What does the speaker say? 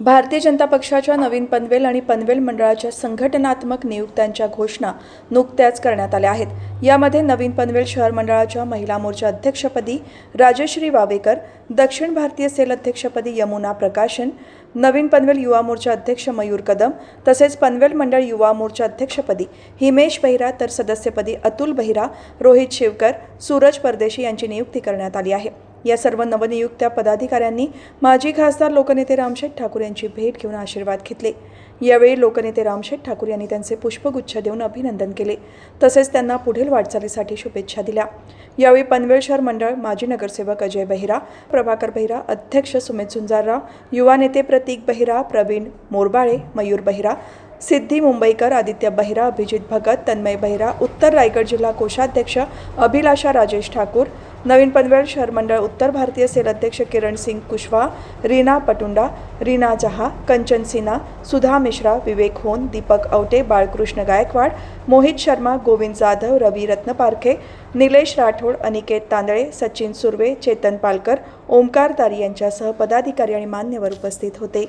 भारतीय जनता पक्षाच्या नवीन पनवेल आणि पनवेल मंडळाच्या संघटनात्मक नियुक्त्यांच्या घोषणा नुकत्याच करण्यात आल्या आहेत. यामध्ये नवीन पनवेल शहर मंडळाच्या महिला मोर्चा अध्यक्षपदी राजश्री वावेकर दक्षिण भारतीय सेल अध्यक्षपदी यमुना प्रकाशन नवीन पनवेल युवा मोर्चा अध्यक्ष मयूर कदम तसेच पनवेल मंडळ युवा मोर्चा अध्यक्षपदी हिमेश बहिरा तर सदस्यपदी अतुल बहिरा रोहित शिवकर सूरज परदेशी यांची नियुक्ती करण्यात आली आहे. या सर्व नवनियुक्त्या पदाधिकाऱ्यांनी माजी खासदार लोकनेते रामशेठ ठाकूर यांची भेट घेऊन आशीर्वाद घेतले. यावेळी लोकनेते रामशेठ ठाकूर यांनी त्यांचे पुष्पगुच्छ देऊन अभिनंदन केले. तसेच त्यांना पुढील वाटचालीसाठी शुभेच्छा दिल्या. यावेळी पनवेल शहर मंडळ माजी नगरसेवक अजय बहिरा प्रभाकर बहिरा अध्यक्ष सुमित झुंजारराव युवा नेते प्रतीक बहिरा प्रवीण मोरबाळे मयूर बहिरा सिद्धी मुंबईकर आदित्य बहिरा अभिजित भगत तन्मय बहिरा उत्तर रायगड जिल्हा कोषाध्यक्ष अभिलाषा राजेश ठाकूर नवीन पनवेल शहर मंडळ उत्तर भारतीय सेल अध्यक्ष किरण सिंग कुशवाहा रीना पटुंडा रीना जहा कंचन सिन्हा सुधा मिश्रा विवेक होन दीपक अवटे बाळकृष्ण गायकवाड मोहित शर्मा गोविंद जाधव रवी रत्नपारखे निलेश राठोड अनिकेत तांदळे सचिन सुर्वे चेतन पालकर ओमकार तारी यांच्यासह पदाधिकारी आणि मान्यवर उपस्थित होते.